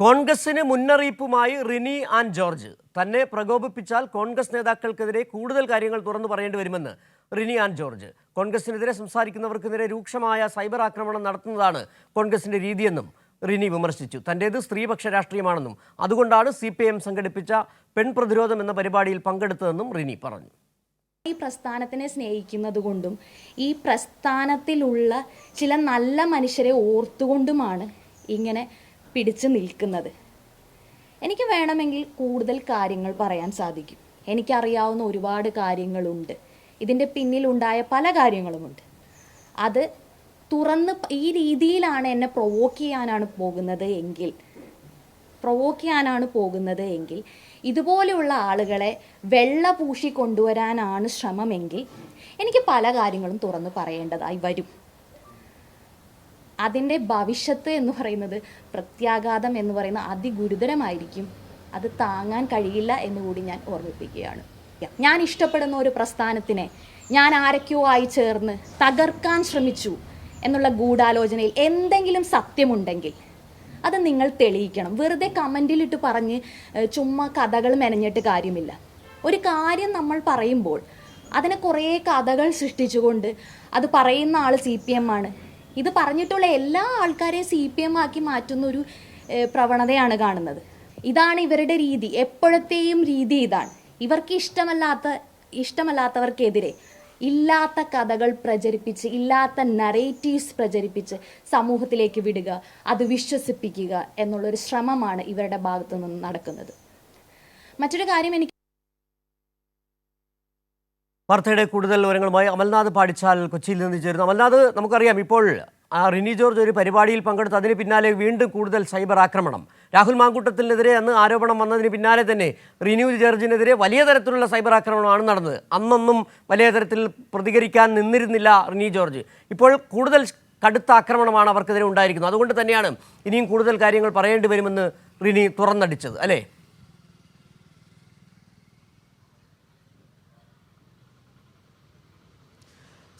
കോൺഗ്രസിന് മുന്നറിയിപ്പുമായി റിനി ആൻഡ് ജോർജ്. തന്നെ പ്രകോപിപ്പിച്ചാൽ കോൺഗ്രസ് നേതാക്കൾക്കെതിരെ കൂടുതൽ കാര്യങ്ങൾ തുറന്നു പറയേണ്ടി വരുമെന്ന് റിനി ആൻഡ് ജോർജ്. കോൺഗ്രസിനെതിരെ സംസാരിക്കുന്നവർക്കെതിരെ രൂക്ഷമായ സൈബർ ആക്രമണം നടത്തുന്നതാണ് കോൺഗ്രസിന്റെ രീതിയെന്നും റിനി വിമർശിച്ചു. തന്റേത് സ്ത്രീപക്ഷ രാഷ്ട്രീയമാണെന്നും അതുകൊണ്ടാണ് സി പി എം സംഘടിപ്പിച്ച പെൺ പ്രതിരോധം എന്ന പരിപാടിയിൽ പങ്കെടുത്തതെന്നും റിനി പറഞ്ഞു. ഈ പ്രസ്ഥാനത്തിനെ സ്നേഹിക്കുന്നത് കൊണ്ടും ഈ പ്രസ്ഥാനത്തിലുള്ള ചില നല്ല മനുഷ്യരെ ഓർത്തുകൊണ്ടുമാണ് ഇങ്ങനെ പിടിച്ചു നിൽക്കുന്നത്. എനിക്ക് വേണമെങ്കിൽ കൂടുതൽ കാര്യങ്ങൾ പറയാൻ സാധിക്കും. എനിക്കറിയാവുന്ന ഒരുപാട് കാര്യങ്ങളുണ്ട്. ഇതിന്റെ പിന്നിലുണ്ടായ പല കാര്യങ്ങളുമുണ്ട്. അത് തുറന്ന് ഈ രീതിയിലാണ് എന്നെ പ്രൊവോക്ക് ചെയ്യാനാണ് പോകുന്നത് എങ്കിൽ പ്രൊവോക്ക് ചെയ്യാനാണ് പോകുന്നത് എങ്കിൽ ഇതുപോലെയുള്ള ആളുകളെ വെള്ള പൂശി കൊണ്ടുവരാനാണ് ശ്രമമെങ്കിൽ എനിക്ക് പല കാര്യങ്ങളും തുറന്ന് പറയേണ്ടതായി വരും. അതിന്റെ ഭവിഷ്യത്ത് എന്ന് പറയുന്നത് പ്രത്യാഘാതം എന്ന് പറയുന്ന അതിഗുരുതരമായിരിക്കും. അത് താങ്ങാൻ കഴിയില്ല എന്ന് കൂടി ഞാൻ ഓർമ്മിപ്പിക്കുകയാണ്. ഞാൻ ഇഷ്ടപ്പെടുന്ന ഒരു പ്രസ്ഥാനത്തിനെ ഞാൻ ആരൊക്കെയോ ആയി ചേർന്ന് തകർക്കാൻ ശ്രമിച്ചു എന്നുള്ള ഗൂഢാലോചനയിൽ എന്തെങ്കിലും സത്യമുണ്ടെങ്കിൽ അത് നിങ്ങൾ തെളിയിക്കണം. വെറുതെ കമന്റിലിട്ട് പറഞ്ഞ് ചുമ്മാ കഥകൾ മെനഞ്ഞിട്ട് കാര്യമില്ല. ഒരു കാര്യം നമ്മൾ പറയുമ്പോൾ അതിനെ കുറേ കഥകൾ സൃഷ്ടിച്ചുകൊണ്ട് അത് പറയുന്ന ആൾ സി പി എം ആണ്. ഇത് പറഞ്ഞിട്ടുള്ള എല്ലാ ആൾക്കാരെയും സി പി എം ആക്കി മാറ്റുന്ന ഒരു പ്രവണതയാണ് കാണുന്നത്. ഇതാണ് ഇവരുടെ രീതി. എപ്പോഴത്തെയും രീതി ഇതാണ്. ഇവർക്ക് ഇഷ്ടമല്ലാത്ത ഇഷ്ടമല്ലാത്തവർക്കെതിരെ ഇല്ലാത്ത കഥകൾ പ്രചരിപ്പിച്ച് ഇല്ലാത്ത നറേറ്റീവ്സ് പ്രചരിപ്പിച്ച് സമൂഹത്തിലേക്ക് വിടുക അത് വിശ്വസിപ്പിക്കുക എന്നുള്ളൊരു ശ്രമമാണ് ഇവരുടെ ഭാഗത്തു നിന്ന് നടക്കുന്നത്. മറ്റൊരു കാര്യം എനിക്ക് വാർത്തയുടെ കൂടുതൽ വിവരങ്ങളുമായി അമൽനാഥ് പാടിച്ചാൽ കൊച്ചിയിൽ നിന്ന് ചേരുന്നു. അമൽനാഥ് നമുക്കറിയാം ഇപ്പോൾ ആ റിനി ജോർജ് ഒരു പരിപാടിയിൽ പങ്കെടുത്ത് അതിന് പിന്നാലെ വീണ്ടും കൂടുതൽ സൈബർ ആക്രമണം. രാഹുൽ മാങ്കൂട്ടത്തിനെതിരെ അന്ന് ആരോപണം വന്നതിന് പിന്നാലെ തന്നെ റിനി ജോർജിനെതിരെ വലിയ തരത്തിലുള്ള സൈബർ ആക്രമണമാണ് നടന്നത്. അന്നൊന്നും വലിയ തരത്തിൽ പ്രതികരിക്കാൻ നിന്നിരുന്നില്ല റിനി ജോർജ്. ഇപ്പോൾ കൂടുതൽ കടുത്ത ആക്രമണമാണ് അവർക്കെതിരെ ഉണ്ടായിരിക്കുന്നത്. അതുകൊണ്ട് തന്നെയാണ് ഇനിയും കൂടുതൽ കാര്യങ്ങൾ പറയേണ്ടി വരുമെന്ന് റിനി തുറന്നടിച്ചത് അല്ലേ?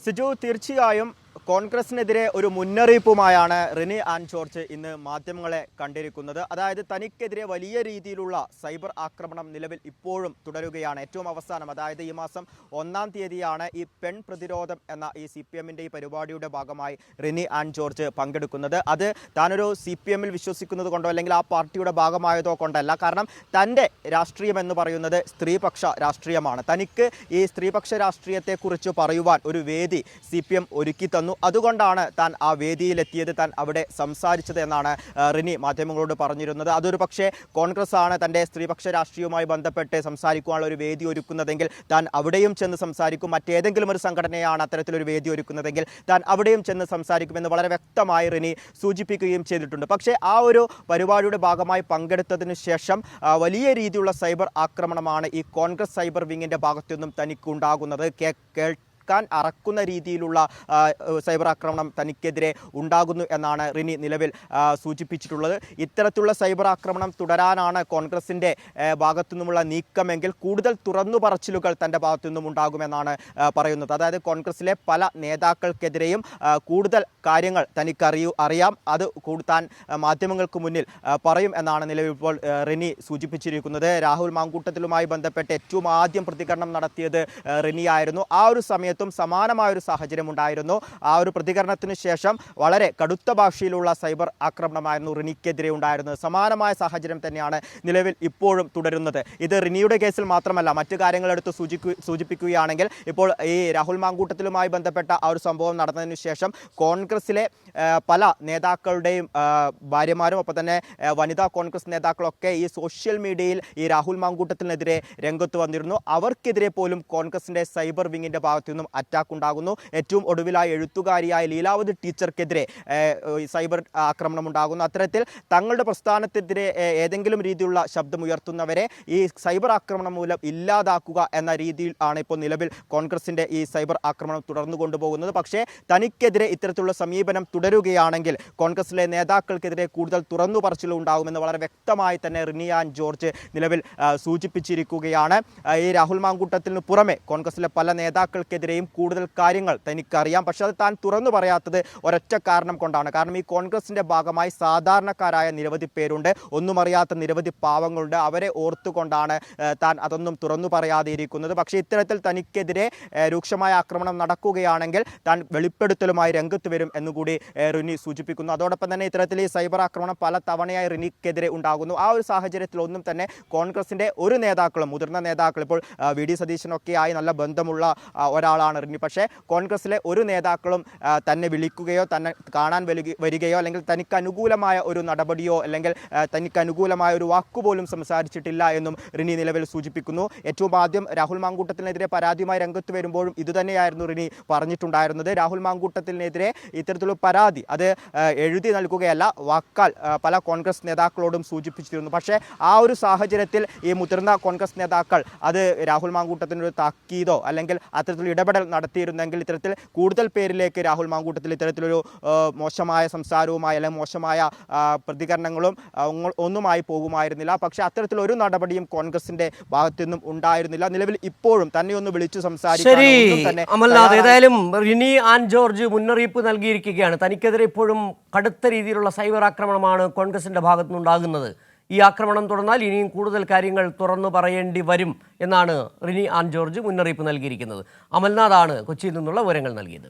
സിജു തീർച്ചയായും കോൺഗ്രസിനെതിരെ ഒരു മുന്നറിയിപ്പുമായാണ് റിനി ആൻ ജോർജ് ഇന്ന് മാധ്യമങ്ങളെ കണ്ടിരിക്കുന്നത്. അതായത് തനിക്കെതിരെ വലിയ രീതിയിലുള്ള സൈബർ ആക്രമണം നിലവിൽ ഇപ്പോഴും തുടരുകയാണ്. ഏറ്റവും അവസാനം അതായത് ഈ മാസം ഒന്നാം തീയതിയാണ് ഈ പെൺ പ്രതിരോധം എന്ന ഈ സി പി എമ്മിന്റെ ഈ പരിപാടിയുടെ ഭാഗമായി റിനി ആൻ ജോർജ് പങ്കെടുക്കുന്നത്. അത് താനൊരു സി പി എമ്മിൽ വിശ്വസിക്കുന്നത് കൊണ്ടോ അല്ലെങ്കിൽ ആ പാർട്ടിയുടെ ഭാഗമായതോ കൊണ്ടല്ല. കാരണം തന്റെ രാഷ്ട്രീയം എന്ന് പറയുന്നത് സ്ത്രീപക്ഷ രാഷ്ട്രീയമാണ്. തനിക്ക് ഈ സ്ത്രീപക്ഷ രാഷ്ട്രീയത്തെക്കുറിച്ച് പറയുവാൻ ഒരു വേദി സി പി എം ഒരുക്കി തന്നു. അതുകൊണ്ടാണ് താൻ ആ വേദിയിലെത്തിയത് താൻ അവിടെ സംസാരിച്ചത് എന്നാണ് റിനി മാധ്യമങ്ങളോട് പറഞ്ഞിരുന്നത്. അതൊരു പക്ഷേ കോൺഗ്രസ് ആണ് തന്റെ സ്ത്രീപക്ഷ രാഷ്ട്രീയവുമായി ബന്ധപ്പെട്ട് സംസാരിക്കുവാനുള്ള ഒരു വേദി ഒരുക്കുന്നതെങ്കിൽ താൻ അവിടെയും ചെന്ന് സംസാരിക്കും. മറ്റേതെങ്കിലും ഒരു സംഘടനയാണ് അത്തരത്തിലൊരു വേദി ഒരുക്കുന്നതെങ്കിൽ താൻ അവിടെയും ചെന്ന് സംസാരിക്കുമെന്ന് വളരെ വ്യക്തമായി റിനി സൂചിപ്പിക്കുകയും ചെയ്തിട്ടുണ്ട്. പക്ഷേ ആ ഒരു പരിപാടിയുടെ ഭാഗമായി പങ്കെടുത്തതിന് ശേഷം വലിയ രീതിയിലുള്ള സൈബർ ആക്രമണമാണ് ഈ കോൺഗ്രസ് സൈബർ വിങ്ങിന്റെ ഭാഗത്തുനിന്നും തനിക്കുണ്ടാകുന്നത്. കേ കേൾക്കാൻ അറക്കുന്ന രീതിയിലുള്ള സൈബർ ആക്രമണം തനിക്കെതിരെ ഉണ്ടാകുന്നു എന്നാണ് റിനി നിലവിൽ സൂചിപ്പിച്ചിട്ടുള്ളത്. ഇത്തരത്തിലുള്ള സൈബർ ആക്രമണം തുടരാനാണ് കോൺഗ്രസിന്റെ ഭാഗത്തു നിന്നുമുള്ള നീക്കമെങ്കിൽ കൂടുതൽ തുറന്നു പറച്ചിലുകൾ തന്റെ ഭാഗത്തു നിന്നും ഉണ്ടാകുമെന്നാണ് പറയുന്നത്. അതായത് കോൺഗ്രസിലെ പല നേതാക്കൾക്കെതിരെയും കൂടുതൽ കാര്യങ്ങൾ തനിക്കറിയൂ അറിയാം. അത് കൂടുതൽ മാധ്യമങ്ങൾക്ക് മുന്നിൽ പറയും എന്നാണ് നിലവിൽ ഇപ്പോൾ റിനി സൂചിപ്പിച്ചിരിക്കുന്നത്. രാഹുൽ മാങ്കൂട്ടത്തിലുമായി ബന്ധപ്പെട്ട് ഏറ്റവും ആദ്യം പ്രതികരണം നടത്തിയത് റിനിയായിരുന്നു. ആ ഒരു സമയത്തും സമാനമായ ഒരു സാഹചര്യം ഉണ്ടായിരുന്നു ആ ഒരു പ്രതികരണത്തിന് ശേഷം വളരെ കടുത്ത ഭാഷയിലുള്ള സൈബർ ആക്രമണമായിരുന്നു റിനിക്കെതിരെ ഉണ്ടായിരുന്നത്. സമാനമായ സാഹചര്യം തന്നെയാണ് നിലവിൽ ഇപ്പോഴും തുടരുന്നത്. ഇത് റിനിയുടെ കേസിൽ മാത്രമല്ല മറ്റു കാര്യങ്ങളെടുത്ത് സൂചിക്കു സൂചിപ്പിക്കുകയാണെങ്കിൽ ഇപ്പോൾ ഈ രാഹുൽ മാങ്കൂട്ടത്തിലുമായി ബന്ധപ്പെട്ട ആ ഒരു സംഭവം നടന്നതിന് ശേഷം കോൺഗ്രസിലെ പല നേതാക്കളുടെയും ഭാര്യമാരും ഒപ്പം തന്നെ വനിതാ കോൺഗ്രസ് നേതാക്കളൊക്കെ ഈ സോഷ്യൽ മീഡിയയിൽ ഈ രാഹുൽ മാങ്കൂട്ടത്തിനെതിരെ രംഗത്ത് വന്നിരുന്നു. അവർക്കെതിരെ പോലും കോൺഗ്രസിന്റെ സൈബർ വിങ്ങിന്റെ ഭാഗത്തു നിന്നും അറ്റാക്ക് ഉണ്ടാകുന്നു. ഏറ്റവും ഒടുവിലായി എഴുത്തുകാരിയായ ലീലാവതി ടീച്ചർക്കെതിരെ സൈബർ ആക്രമണം ഉണ്ടാകുന്നു. അത്തരത്തിൽ തങ്ങളുടെ പ്രസ്ഥാനത്തെതിരെ ഏതെങ്കിലും രീതിയിലുള്ള ശബ്ദമുയർത്തുന്നവരെ ഈ സൈബർ ആക്രമണം മൂലം ഇല്ലാതാക്കുക എന്ന രീതിയിൽ ആണ് ഇപ്പോൾ നിലവിൽ കോൺഗ്രസിന്റെ ഈ സൈബർ ആക്രമണം തുടർന്നു കൊണ്ടുപോകുന്നത്. പക്ഷേ തനിക്കെതിരെ ഇത്തരത്തിലുള്ള സമീപനം തുടരുകയാണെങ്കിൽ കോൺഗ്രസിലെ നേതാക്കൾക്കെതിരെ കൂടുതൽ തുറന്നു പറച്ചിലുണ്ടാകുമെന്ന് വളരെ വ്യക്തമായി തന്നെ റിനിയാൻ ജോർജ് നിലവിൽ സൂചിപ്പിച്ചിരിക്കുകയാണ്. ഈ രാഹുൽ മാങ്കൂട്ടത്തിന് പുറമെ കോൺഗ്രസിലെ പല നേതാക്കൾക്കെതിരെ കോൺഗ്രസിനെതിരെയും കൂടുതൽ കാര്യങ്ങൾ തനിക്കറിയാം. പക്ഷേ അത് താൻ തുറന്നു പറയാത്തത് ഒരൊറ്റ കാരണം കൊണ്ടാണ്. കാരണം ഈ കോൺഗ്രസിന്റെ ഭാഗമായി സാധാരണക്കാരായ നിരവധി പേരുണ്ട്. ഒന്നും അറിയാത്ത നിരവധി പാവങ്ങളുണ്ട്. അവരെ ഓർത്തുകൊണ്ടാണ് താൻ അതൊന്നും തുറന്നു പറയാതെ ഇരിക്കുന്നത് പക്ഷേ ഇത്തരത്തിൽ തനിക്കെതിരെ രൂക്ഷമായ ആക്രമണം നടക്കുകയാണെങ്കിൽ താൻ വെളിപ്പെടുത്തലുമായി രംഗത്ത് വരും എന്നുകൂടി റിനി സൂചിപ്പിക്കുന്നു. അതോടൊപ്പം തന്നെ ഇത്തരത്തിൽ ഈ സൈബർ ആക്രമണം പല തവണയായി റിനിക്കെതിരെ ഉണ്ടാകുന്നു. ആ ഒരു സാഹചര്യത്തിൽ ഒന്നും തന്നെ കോൺഗ്രസിന്റെ ഒരു നേതാക്കളും മുതിർന്ന നേതാക്കൾ ഇപ്പോൾ വി. ഡി. സതീശനൊക്കെയായി നല്ല ബന്ധമുള്ള ആ, ഒരാളാണ് എറിഞ്ഞു പക്ഷേ കോൺഗ്രസിലെ ഒരു നേതാക്കളും തന്നെ വിളിക്കുകയോ തന്നെ കാണാൻ വരികയോ അല്ലെങ്കിൽ തനിക്ക് അനുകൂലമായ ഒരു നടപടിയോ അല്ലെങ്കിൽ തനിക്ക് അനുകൂലമായ ഒരു വാക്കുപോലും സംസാരിച്ചിട്ടില്ല എന്നും റിനി നിലവിൽ സൂചിപ്പിക്കുന്നു. ഏറ്റവും ആദ്യം രാഹുൽ മാങ്കൂട്ടത്തിനെതിരെ പരാതിയുമായി രംഗത്ത് വരുമ്പോഴും ഇതുതന്നെയായിരുന്നു റിനി പറഞ്ഞിട്ടുണ്ടായിരുന്നത്. രാഹുൽ മാങ്കൂട്ടത്തിനെതിരെ ഇത്തരത്തിലുള്ള പരാതി അത് എഴുതി നൽകുകയല്ല വാക്കാൽ പല കോൺഗ്രസ് നേതാക്കളോടും സൂചിപ്പിച്ചിരുന്നു. പക്ഷേ ആ ഒരു സാഹചര്യത്തിൽ ഈ മുതിർന്ന കോൺഗ്രസ് നേതാക്കൾ അത് രാഹുൽ മാങ്കൂട്ടത്തിനൊരു താക്കീതോ അല്ലെങ്കിൽ അത്തരത്തിലുള്ള ഇടപെടൽ നടത്തിയിരുന്നെങ്കിൽ ഇത്തരത്തിൽ കൂടുതൽ പേരിലേക്ക് രാഹുൽ മാങ്കൂട്ടത്തിൽ ഇത്തരത്തിലൊരു മോശമായ സംസാരവുമായി അല്ലെങ്കിൽ മോശമായ പ്രതികരണങ്ങളും ഒന്നുമായി പോകുമായിരുന്നില്ല. പക്ഷേ അത്തരത്തിലൊരു നടപടിയും കോൺഗ്രസിന്റെ ഭാഗത്തു നിന്നും ഉണ്ടായിരുന്നില്ല. നിലവിൽ ഇപ്പോഴും തന്നെ ഒന്ന് വിളിച്ചു സംസാരിക്കാൻ തന്നെ അമൽനാഥ് തയ്യാറായി- ഏതായാലും റിനി ആൻ ജോർജ് മുന്നറിയിപ്പ് നൽകിയിരിക്കുകയാണ്. തനിക്കെതിരെ ഇപ്പോഴും കടുത്ത രീതിയിലുള്ള സൈബർ ആക്രമണമാണ് കോൺഗ്രസിന്റെ ഭാഗത്തുനിന്നുണ്ടാകുന്നത്. ഈ ആക്രമണം തുടർന്നാൽ ഇനിയും കൂടുതൽ കാര്യങ്ങൾ തുറന്നു പറയേണ്ടി വരും എന്നാണ് റിനി ആൻ ജോർജ് മുന്നറിയിപ്പ് നൽകിയിരിക്കുന്നത്. അമൽനാഥാണ് കൊച്ചിയിൽ നിന്നുള്ള വിവരങ്ങൾ നൽകിയത്.